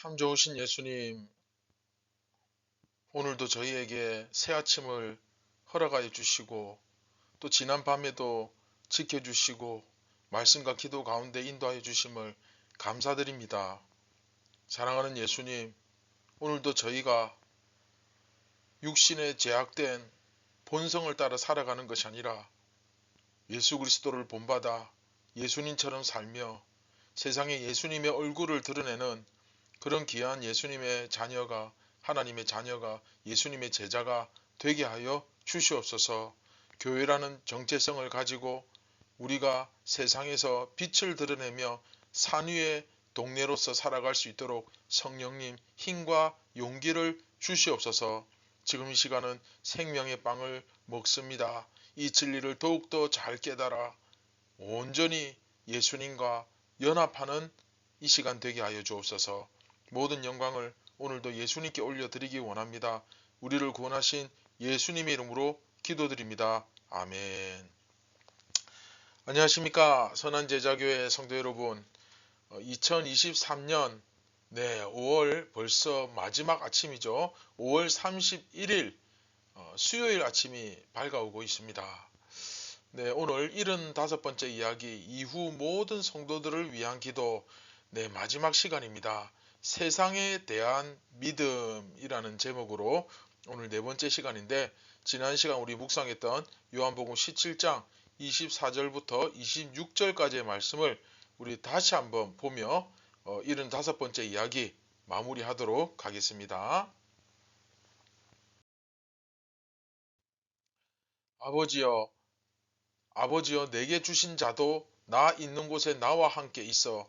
참 좋으신 예수님, 오늘도 저희에게 새 아침을 허락하여 주시고, 또 지난 밤에도 지켜주시고, 말씀과 기도 가운데 인도하여 주심을 감사드립니다. 사랑하는 예수님, 오늘도 저희가 육신에 제약된 본성을 따라 살아가는 것이 아니라 예수 그리스도를 본받아 예수님처럼 살며 세상에 예수님의 얼굴을 드러내는 그런 귀한 예수님의 자녀가 하나님의 자녀가 예수님의 제자가 되게 하여 주시옵소서 교회라는 정체성을 가지고 우리가 세상에서 빛을 드러내며 산 위의 동네로서 살아갈 수 있도록 성령님 힘과 용기를 주시옵소서 지금 이 시간은 생명의 빵을 먹습니다. 이 진리를 더욱더 잘 깨달아 온전히 예수님과 연합하는 이 시간 되게 하여 주옵소서. 모든 영광을 오늘도 예수님께 올려드리기 원합니다. 우리를 구원하신 예수님의 이름으로 기도드립니다. 아멘. 안녕하십니까. 선한 제자교회 성도 여러분. 2023년 네, 5월 벌써 마지막 아침이죠. 5월 31일 어, 수요일 아침이 밝아오고 있습니다. 네, 오늘 75번째 이야기 이후 모든 성도들을 위한 기도 네, 마지막 시간입니다. 세상에 대한 믿음이라는 제목으로 오늘 네 번째 시간인데 지난 시간 우리 묵상했던 요한복음 17장 24절부터 26절까지의 말씀을 우리 다시 한번 보며 어, 75번째 이야기 마무리하도록 하겠습니다. 아버지여, 아버지여 내게 주신 자도 나 있는 곳에 나와 함께 있어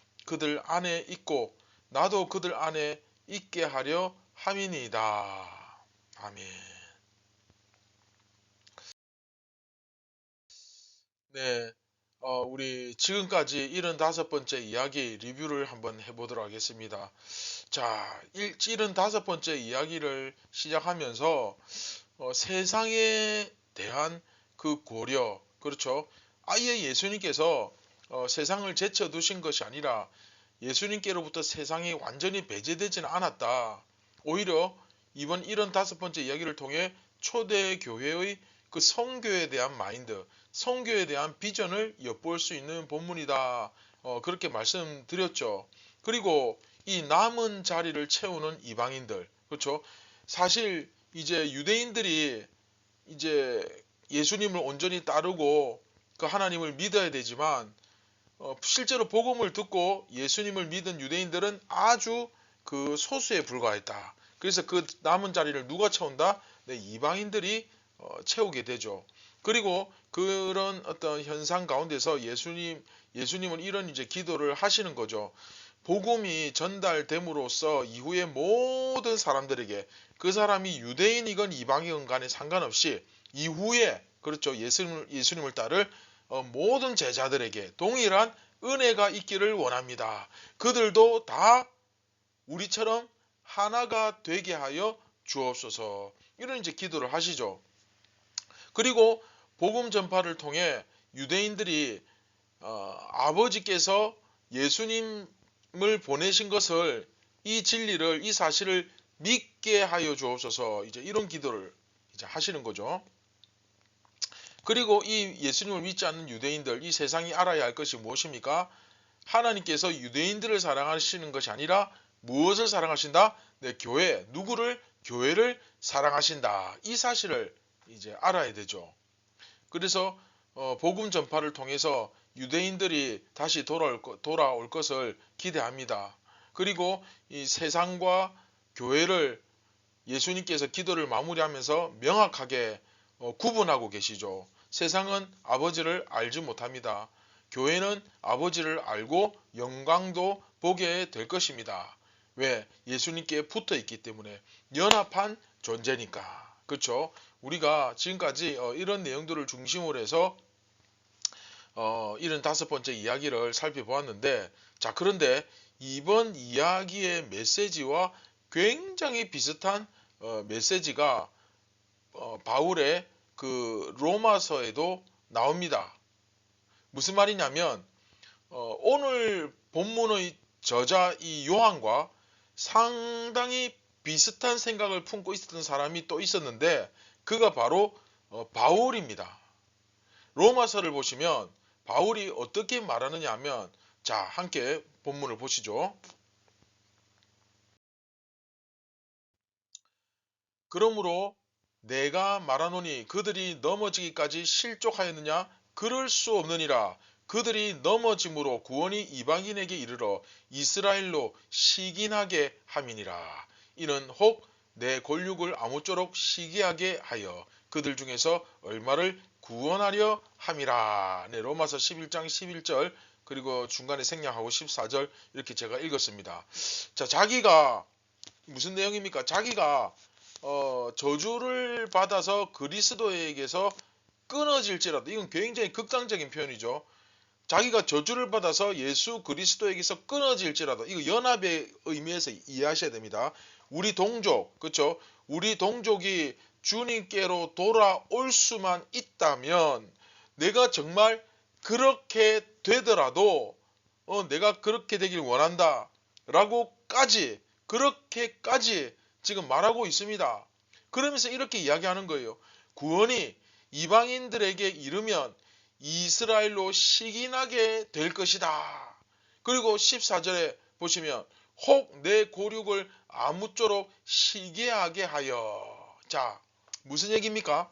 그들 안에 있고 나도 그들 안에 있게 하려 함이니이다. 아멘. 네, 어, 우리 지금까지 75번째 이야기 리뷰를 한번 해보도록 하겠습니다. 자, 75번째 이야기를 시작하면서 어, 세상에 대한 그 고려, 그렇죠. 아예 예수님께서 어, 세상을 제쳐두신 것이 아니라 예수님께로부터 세상이 완전히 배제되지는 않았다. 오히려 이번 75번째 이야기를 통해 초대 교회의 그 성교에 대한 마인드, 성교에 대한 비전을 엿볼 수 있는 본문이다. 어, 그렇게 말씀드렸죠. 그리고 이 남은 자리를 채우는 이방인들, 그렇죠? 사실 이제 유대인들이 이제 예수님을 온전히 따르고 그 하나님을 믿어야 되지만 어, 실제로 복음을 듣고 예수님을 믿은 유대인들은 아주 그 소수에 불과했다. 그래서 그 남은 자리를 누가 채운다? 네, 이방인들이 어, 채우게 되죠. 그리고 그런 어떤 현상 가운데서 예수님 예수님은 이런 이제 기도를 하시는 거죠. 복음이 전달됨으로써 이후에 모든 사람들에게 그 사람이 유대인이건 이방이건 간에 상관없이 이후에 그렇죠 예수님을, 예수님을 따를 어, 모든 제자들에게 동일한 은혜가 있기를 원합니다. 그들도 다 우리처럼 하나가 되게 하여 주옵소서. 이런 이제 기도를 하시죠. 그리고 복음 전파를 통해 유대인들이 어, 아버지께서 예수님을 보내신 것을 이 진리를 이 사실을 믿게 하여 주옵소서 이제 이런 기도를 이제 하시는 거죠. 그리고 이 예수님을 믿지 않는 유대인들 이 세상이 알아야 할 것이 무엇입니까? 하나님께서 유대인들을 사랑하시는 것이 아니라 무엇을 사랑하신다? 네, 교회 누구를 교회를 사랑하신다. 이 사실을 이제 알아야 되죠. 그래서 어, 복음 전파를 통해서 유대인들이 다시 돌아올, 돌아올 것을 기대합니다. 그리고 이 세상과 교회를 예수님께서 기도를 마무리하면서 명확하게 어, 구분하고 계시죠. 세상은 아버지를 알지 못합니다. 교회는 아버지를 알고 영광도 보게 될 것입니다. 왜? 예수님께 붙어 있기 때문에 연합한 존재니까. 그렇죠? 우리가 지금까지 어, 이런 내용들을 중심으로 해서 어, 이런 다섯 번째 이야기를 살펴보았는데 자 그런데 이번 이야기의 메시지와 굉장히 비슷한 어, 메시지가 어, 바울의 그 로마서에도 나옵니다. 무슨 말이냐면 어, 오늘 본문의 저자 이 요한과 상당히 비슷한 생각을 품고 있었던 사람이 또 있었는데 그가 바로 어, 바울입니다. 로마서를 보시면 바울이 어떻게 말하느냐 하면 자 함께 본문을 보시죠. 그러므로 내가 말하노니 그들이 넘어지기까지 실족하였느냐? 그럴 수 없느니라. 그들이 넘어짐으로 구원이 이방인에게 이르러 이스라엘로 시긴하게 함이니라. 이는 혹내 골육을 아무쪼록 시기하게 하여 그들 중에서 얼마를 구원하려 함이라. 네, 로마서 11장 11절 그리고 중간에 생략하고 14절 이렇게 제가 읽었습니다. 자 자기가 무슨 내용입니까? 자기가 어, 저주를 받아서 그리스도에게서 끊어질지라도 이건 굉장히 극단적인 표현이죠. 자기가 저주를 받아서 예수 그리스도에게서 끊어질지라도 이거 연합의 의미에서 이해하셔야 됩니다. 우리 동족 그렇죠? 우리 동족이 주님께로 돌아올 수만 있다면 내가 정말 그렇게 되더라도 어, 내가 그렇게 되길 원한다 라고까지 그렇게까지 지금 말하고 있습니다. 그러면서 이렇게 이야기하는 거예요. 구원이 이방인들에게 이르면 이스라엘로 시긴하게 될 것이다. 그리고 14절에 보시면 혹 내 고륙을 아무쪼록 시기하게 하여. 자, 무슨 얘기입니까?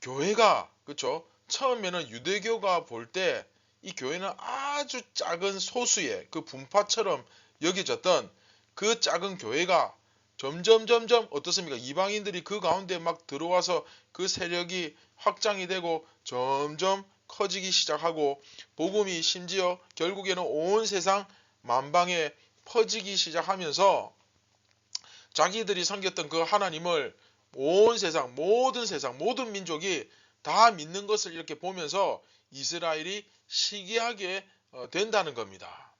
교회가 그렇죠? 처음에는 유대교가 볼 때 이 교회는 아주 작은 소수의 그 분파처럼 여겨졌던 그 작은 교회가 점점 점점 어떻습니까? 이방인들이 그 가운데 막 들어와서 그 세력이 확장이 되고 점점 커지기 시작하고 복음이 심지어 결국에는 온 세상 만방에 퍼지기 시작하면서 자기들이 섬겼던 그 하나님을 온 세상 모든 세상 모든 민족이 다 믿는 것을 이렇게 보면서 이스라엘이 시기하게 어, 된다는 겁니다.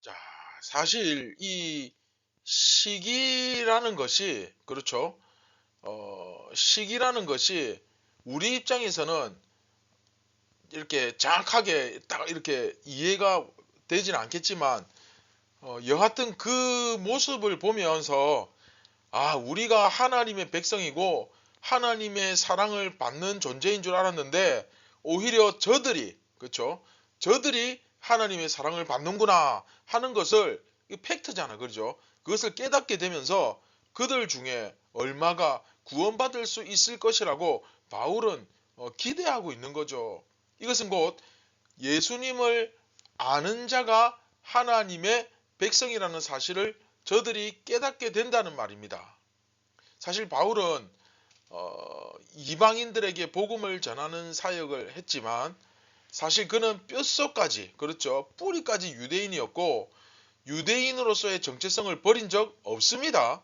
자, 사실 이 시기라는 것이 그렇죠. 어, 시기라는 것이 우리 입장에서는 이렇게 정확하게 딱 이렇게 이해가 되지는 않겠지만 어, 여하튼 그 모습을 보면서 아 우리가 하나님의 백성이고 하나님의 사랑을 받는 존재인 줄 알았는데 오히려 저들이 그렇죠 저들이 하나님의 사랑을 받는구나 하는 것을 이 팩트잖아 그렇죠 그것을 깨닫게 되면서 그들 중에 얼마가 구원받을 수 있을 것이라고 바울은 어, 기대하고 있는 거죠. 이것은 곧 예수님을 아는 자가 하나님의 백성이라는 사실을 저들이 깨닫게 된다는 말입니다. 사실 바울은 어, 이방인들에게 복음을 전하는 사역을 했지만 사실 그는 뼛속까지 그렇죠 뿌리까지 유대인이었고 유대인으로서의 정체성을 버린 적 없습니다.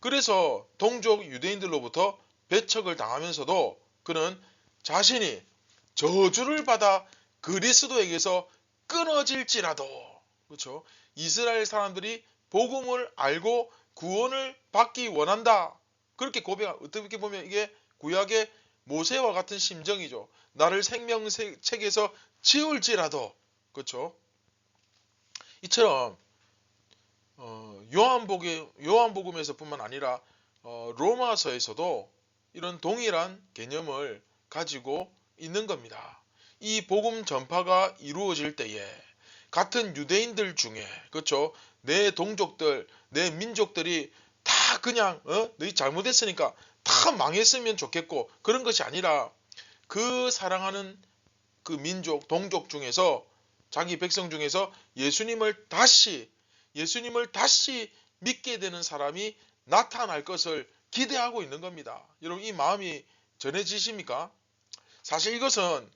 그래서 동족 유대인들로부터 배척을 당하면서도 그는 자신이 저주를 받아 그리스도에게서 끊어질지라도 그렇죠? 이스라엘 사람들이 복음을 알고 구원을 받기 원한다. 그렇게 고백 어떻게 보면 이게 구약의 모세와 같은 심정이죠. 나를 생명책에서 지울지라도 그렇죠? 이처럼 어, 요한복음, 요한복음에서뿐만 아니라 어, 로마서에서도 이런 동일한 개념을 가지고 있는 겁니다. 이 복음 전파가 이루어질 때에 같은 유대인들 중에 그렇죠 내 동족들 내 민족들이 다 그냥 어? 너희 잘못했으니까 다 망했으면 좋겠고 그런 것이 아니라 그 사랑하는 그 민족 동족 중에서 자기 백성 중에서 예수님을 다시 예수님을 다시 믿게 되는 사람이 나타날 것을 기대하고 있는 겁니다. 여러분 이 마음이 전해지십니까? 사실 이것은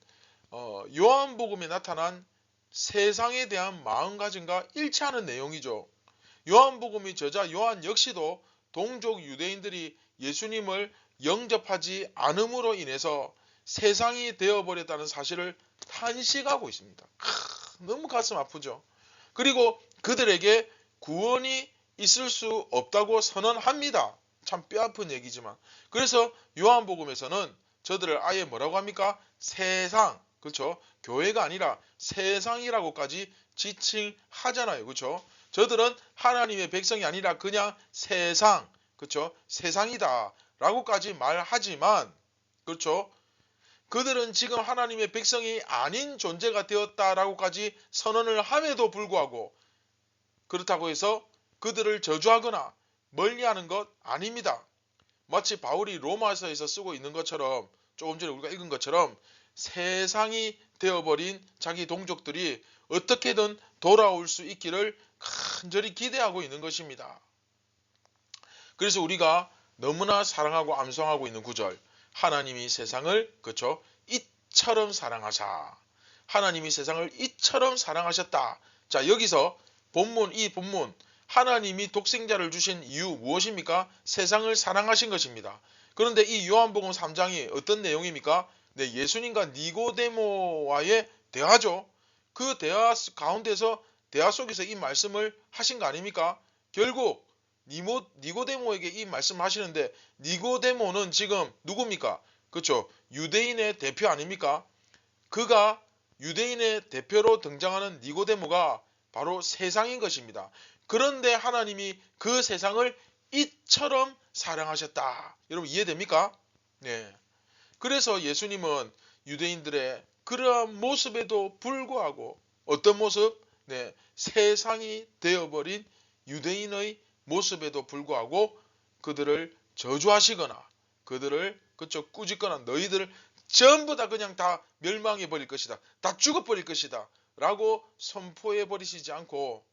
어, 요한복음에 나타난 세상에 대한 마음가짐과 일치하는 내용이죠. 요한복음의 저자 요한 역시도 동족 유대인들이 예수님을 영접하지 않음으로 인해서 세상이 되어버렸다는 사실을 탄식하고 있습니다. 크, 너무 가슴 아프죠. 그리고 그들에게 구원이 있을 수 없다고 선언합니다. 참 뼈아픈 얘기지만. 그래서 요한복음에서는 저들을 아예 뭐라고 합니까? 세상. 그렇죠? 교회가 아니라 세상이라고까지 지칭하잖아요. 그렇죠? 저들은 하나님의 백성이 아니라 그냥 세상. 그렇죠? 세상이다. 라고까지 말하지만 그렇죠? 그들은 지금 하나님의 백성이 아닌 존재가 되었다라고까지 선언을 함에도 불구하고 그렇다고 해서 그들을 저주하거나 멀리하는 것 아닙니다. 마치 바울이 로마서에서 쓰고 있는 것처럼 조금 전에 우리가 읽은 것처럼 세상이 되어버린 자기 동족들이 어떻게든 돌아올 수 있기를 간절히 기대하고 있는 것입니다. 그래서 우리가 너무나 사랑하고 암송하고 있는 구절 하나님이 세상을 그쵸 이처럼 사랑하사 하나님이 세상을 이처럼 사랑하셨다. 자 여기서 본문 이 본문 하나님이 독생자를 주신 이유 무엇입니까? 세상을 사랑하신 것입니다. 그런데 이 요한복음 3장이 어떤 내용입니까? 네, 예수님과 니고데모와의 대화죠. 그 대화 가운데서 대화 속에서 이 말씀을 하신 거 아닙니까? 결국 니모, 니고데모에게 이 말씀하시는데 니고데모는 지금 누굽니까? 그렇죠. 유대인의 대표 아닙니까? 그가 유대인의 대표로 등장하는 니고데모가 바로 세상인 것입니다. 그런데 하나님이 그 세상을 이처럼 사랑하셨다. 여러분 이해됩니까? 네. 그래서 예수님은 유대인들의 그러한 모습에도 불구하고 어떤 모습? 네. 세상이 되어버린 유대인의 모습에도 불구하고 그들을 저주하시거나 그들을 그쪽 꾸짖거나 너희들을 전부 다 그냥 다 멸망해 버릴 것이다. 다 죽어 버릴 것이다. 라고 선포해 버리시지 않고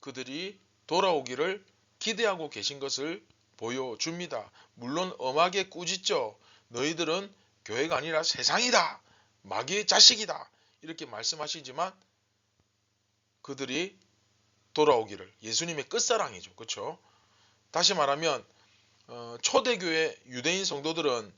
그들이 돌아오기를 기대하고 계신 것을 보여줍니다. 물론 엄하게 꾸짖죠. 너희들은 교회가 아니라 세상이다. 마귀의 자식이다. 이렇게 말씀하시지만 그들이 돌아오기를 예수님의 끝사랑이죠. 그렇죠? 다시 말하면 어, 초대교회 유대인 성도들은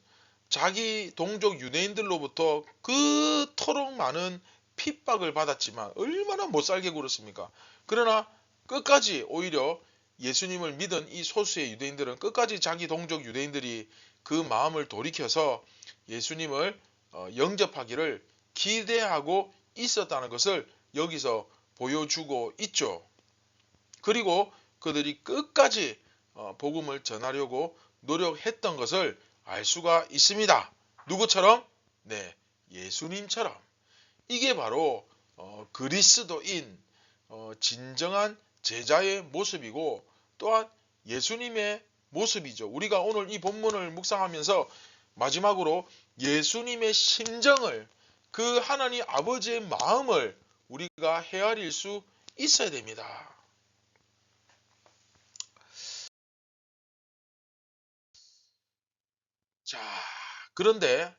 자기 동족 유대인들로부터 그토록 많은 핍박을 받았지만 얼마나 못 살게 굴었습니까? 그러나 끝까지 오히려 예수님을 믿은 이 소수의 유대인들은 끝까지 자기 동족 유대인들이 그 마음을 돌이켜서 예수님을 어, 영접하기를 기대하고 있었다는 것을 여기서 보여주고 있죠. 그리고 그들이 끝까지 어, 복음을 전하려고 노력했던 것을 알 수가 있습니다. 누구처럼? 네, 예수님처럼. 이게 바로 어, 그리스도인 진정한 제자의 모습이고 또한 예수님의 모습이죠. 우리가 오늘 이 본문을 묵상하면서 마지막으로 예수님의 심정을 그 하나님 아버지의 마음을 우리가 헤아릴 수 있어야 됩니다. 자, 그런데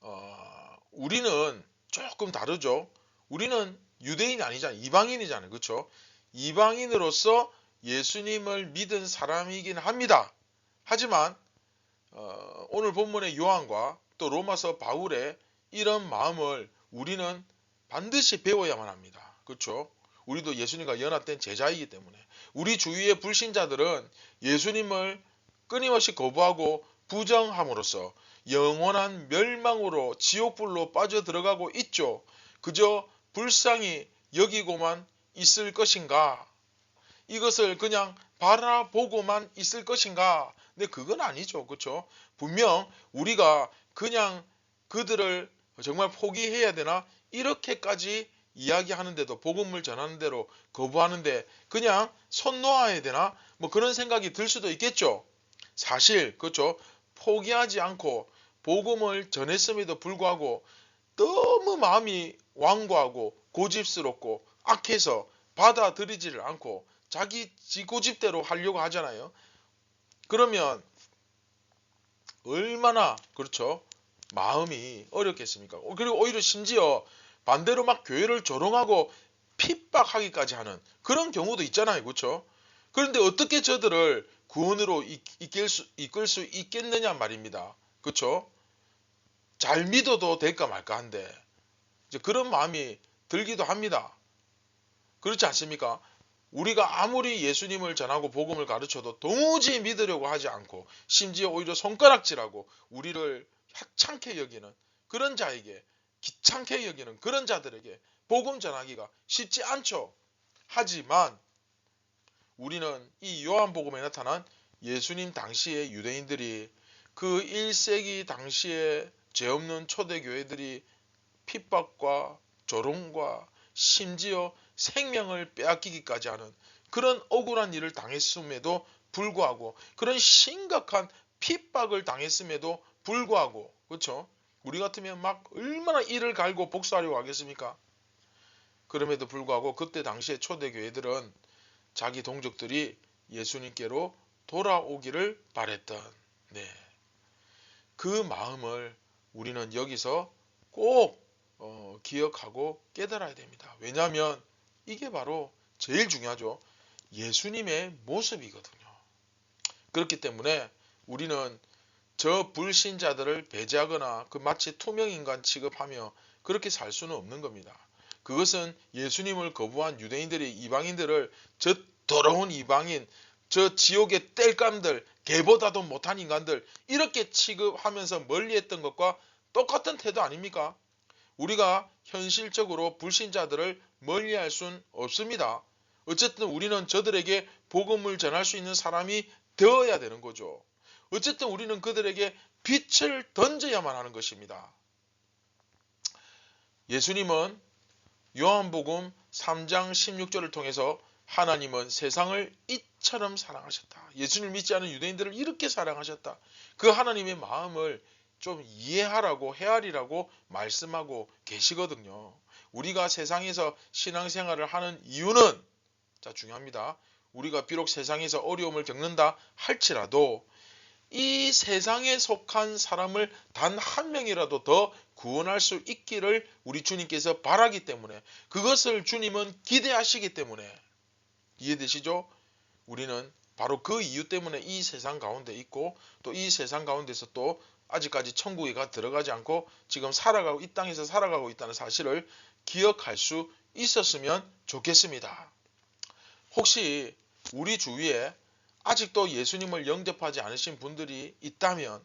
어, 우리는 조금 다르죠. 우리는 유대인이 아니잖아요. 이방인이잖아요. 그렇죠? 이방인으로서 예수님을 믿은 사람이긴 합니다. 하지만 어, 오늘 본문의 요한과 또 로마서 바울의 이런 마음을 우리는 반드시 배워야만 합니다. 그렇죠? 우리도 예수님과 연합된 제자이기 때문에 우리 주위의 불신자들은 예수님을 끊임없이 거부하고 부정함으로써 영원한 멸망으로 지옥불로 빠져들어가고 있죠. 그저 불쌍히 여기고만 있을 것인가? 이것을 그냥 바라보고만 있을 것인가? 근데 그건 아니죠. 그렇죠? 분명 우리가 그냥 그들을 정말 포기해야 되나? 이렇게까지 이야기하는데도 복음을 전하는 대로 거부하는데 그냥 손 놓아야 되나? 뭐 그런 생각이 들 수도 있겠죠. 사실 그렇죠. 포기하지 않고 복음을 전했음에도 불구하고 너무 마음이 완고하고 고집스럽고 악해서 받아들이지를 않고 자기 지고집대로 하려고 하잖아요. 그러면 얼마나 그렇죠? 마음이 어렵겠습니까? 그리고 오히려 심지어 반대로 막 교회를 조롱하고 핍박하기까지 하는 그런 경우도 있잖아요. 그렇죠? 그런데 어떻게 저들을 구원으로 이- 이끌 수, 이끌 수 있겠느냐 말입니다. 그렇죠? 잘 믿어도 될까 말까 한데 이제 그런 마음이 들기도 합니다. 그렇지 않습니까? 우리가 아무리 예수님을 전하고 복음을 가르쳐도 도무지 믿으려고 하지 않고 심지어 오히려 손가락질하고 우리를 하찮게 여기는 그런 자에게 귀찮게 여기는 그런 자들에게 복음 전하기가 쉽지 않죠. 하지만 우리는 이 요한복음에 나타난 예수님 당시의 유대인들이 그 1세기 당시에 죄 없는 초대교회들이 핍박과 조롱과 심지어 생명을 빼앗기기까지 하는 그런 억울한 일을 당했음에도 불구하고 그런 심각한 핍박을 당했음에도 불구하고 그렇죠? 우리 같으면 막 얼마나 이를 갈고 복수하려고 하겠습니까? 그럼에도 불구하고 그때 당시에 초대교회들은 자기 동족들이 예수님께로 돌아오기를 바랬던 네. 그 마음을 우리는 여기서 꼭 어, 기억하고 깨달아야 됩니다. 왜냐하면 이게 바로 제일 중요하죠. 예수님의 모습이거든요. 그렇기 때문에 우리는 저 불신자들을 배제하거나 그 마치 투명인간 취급하며 그렇게 살 수는 없는 겁니다. 그것은 예수님을 거부한 유대인들이 이방인들을 저 더러운 이방인, 저 지옥의 땔감들, 개보다도 못한 인간들 이렇게 취급하면서 멀리했던 것과 똑같은 태도 아닙니까? 우리가 현실적으로 불신자들을 멀리할 순 없습니다. 어쨌든 우리는 저들에게 복음을 전할 수 있는 사람이 되어야 되는 거죠. 어쨌든 우리는 그들에게 빛을 던져야만 하는 것입니다. 예수님은 요한복음 3장 16절을 통해서 하나님은 세상을 이처럼 사랑하셨다. 예수님을 믿지 않은 유대인들을 이렇게 사랑하셨다. 그 하나님의 마음을 좀 이해하라고 헤아리라고 말씀하고 계시거든요. 우리가 세상에서 신앙생활을 하는 이유는 자 중요합니다. 우리가 비록 세상에서 어려움을 겪는다 할지라도 이 세상에 속한 사람을 단 한 명이라도 더 구원할 수 있기를 우리 주님께서 바라기 때문에 그것을 주님은 기대하시기 때문에 이해되시죠? 우리는 바로 그 이유 때문에 이 세상 가운데 있고 또 이 세상 가운데서 또 아직까지 천국에 가 들어가지 않고 지금 살아가고 이 땅에서 살아가고 있다는 사실을 기억할 수 있었으면 좋겠습니다. 혹시 우리 주위에 아직도 예수님을 영접하지 않으신 분들이 있다면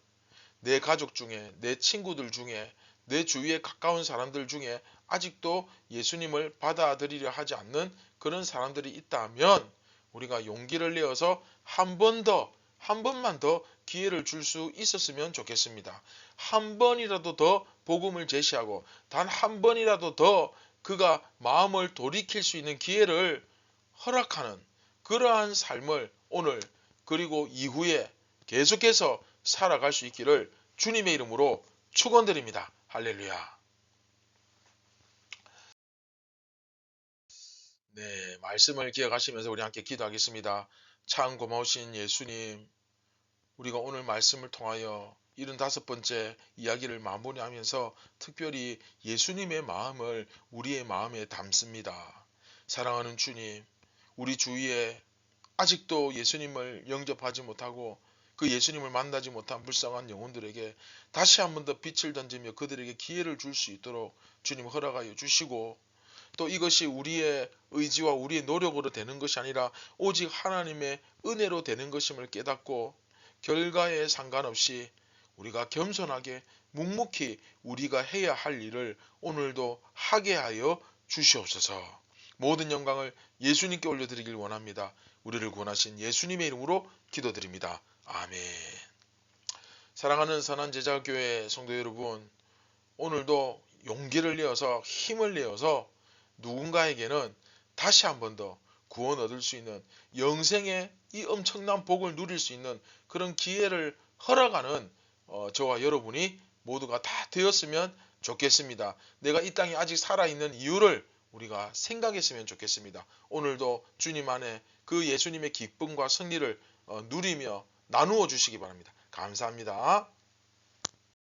내 가족 중에 내 친구들 중에 내 주위에 가까운 사람들 중에 아직도 예수님을 받아들이려 하지 않는 그런 사람들이 있다면 우리가 용기를 내어서 한 번 더, 한 번만 더 기회를 줄 수 있었으면 좋겠습니다. 한 번이라도 더 복음을 제시하고 단 한 번이라도 더 그가 마음을 돌이킬 수 있는 기회를 허락하는 그러한 삶을 오늘 그리고 이후에 계속해서 살아갈 수 있기를 주님의 이름으로 축원드립니다. 할렐루야. 네, 말씀을 기억하시면서 우리 함께 기도하겠습니다. 참 고마우신 예수님, 우리가 오늘 말씀을 통하여 75번째 이야기를 마무리하면서 특별히 예수님의 마음을 우리의 마음에 담습니다. 사랑하는 주님, 우리 주위에 아직도 예수님을 영접하지 못하고 그 예수님을 만나지 못한 불쌍한 영혼들에게 다시 한 번 더 빛을 던지며 그들에게 기회를 줄 수 있도록 주님 허락하여 주시고 또 이것이 우리의 의지와 우리의 노력으로 되는 것이 아니라 오직 하나님의 은혜로 되는 것임을 깨닫고 결과에 상관없이 우리가 겸손하게 묵묵히 우리가 해야 할 일을 오늘도 하게 하여 주시옵소서. 모든 영광을 예수님께 올려드리길 원합니다. 우리를 구원하신 예수님의 이름으로 기도드립니다. 아멘. 사랑하는 선한 제자교회 성도 여러분, 오늘도 용기를 내어서 힘을 내어서 누군가에게는 다시 한 번 더 구원 얻을 수 있는 영생의 이 엄청난 복을 누릴 수 있는 그런 기회를 허락하는 어, 저와 여러분이 모두가 다 되었으면 좋겠습니다. 내가 이 땅에 아직 살아있는 이유를 우리가 생각했으면 좋겠습니다. 오늘도 주님 안에 그 예수님의 기쁨과 승리를 어, 누리며 나누어 주시기 바랍니다. 감사합니다.